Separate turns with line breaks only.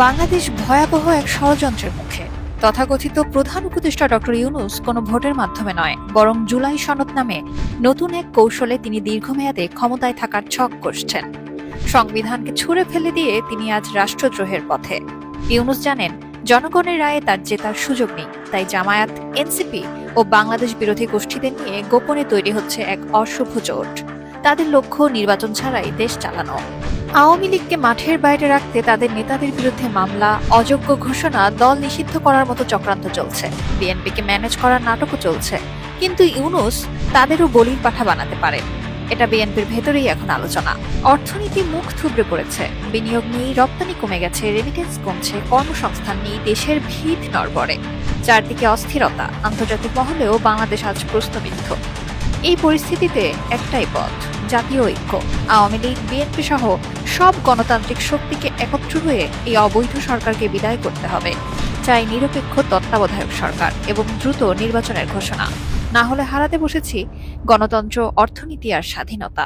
বাংলাদেশ ভয়াবহ এক ষড়যন্ত্রের মুখে। তথাকথিত প্রধান উপদেষ্টা ডক্টর ইউনুস কোনো ভোটের মাধ্যমে নয়, বরং জুলাই সনদ নামে নতুন এক কৌশলে তিনি দীর্ঘমেয়াদে ক্ষমতায় থাকার ছক করছেন সংবিধানকে ছুঁড়ে ফেলে দিয়ে তিনি আজ রাষ্ট্রদ্রোহের পথে। ইউনুস জানেন, জনগণের রায়ে তার জেতার সুযোগ নেই, তাই জামায়াত, এনসিপি ও বাংলাদেশ বিরোধী গোষ্ঠীদের নিয়ে গোপনে তৈরি হচ্ছে এক অশুভ জোট। তাদের লক্ষ্য নির্বাচন ছাড়াই দেশ চালানো। আওয়ামী লীগকে মাঠের বাইরে রাখতে তাদের নেতাদের বিরুদ্ধে মামলা, অযোগ্য ঘোষণা, দল নিষিদ্ধ করার মতো চক্রান্ত চলছে। বিএনপিকে ম্যানেজ করার নাটকও চলছে। কিন্তু ইউনুস তাদেরও বলির পাঠা বানাতে পারে। এটা বিএনপির ভেতরেই এখন আলোচনা। অর্থনীতি মুখ থুবড়ে পড়েছে। বিনিয়োগ নেই রপ্তানি কমে গেছে রেমিটেন্স কমছে, কর্মসংস্থান নেই দেশের ভিত নড়বড়ে। চারদিকে অস্থিরতা। আন্তর্জাতিক মহলেও বাংলাদেশ আজ প্রশ্নবিদ্ধ। এই পরিস্থিতিতে একটাই পথ, জাতীয় ঐক্য। আওয়ামী লীগ, বিএনপি সহ সব গণতান্ত্রিক শক্তিকে একত্র হয়ে এই অবৈধ সরকারকে বিদায় করতে হবে। চাই নিরপেক্ষ তত্ত্বাবধায়ক সরকার এবং দ্রুত নির্বাচনের ঘোষণা। না হলে হারাতে বসেছি গণতন্ত্র, অর্থনীতি আর স্বাধীনতা।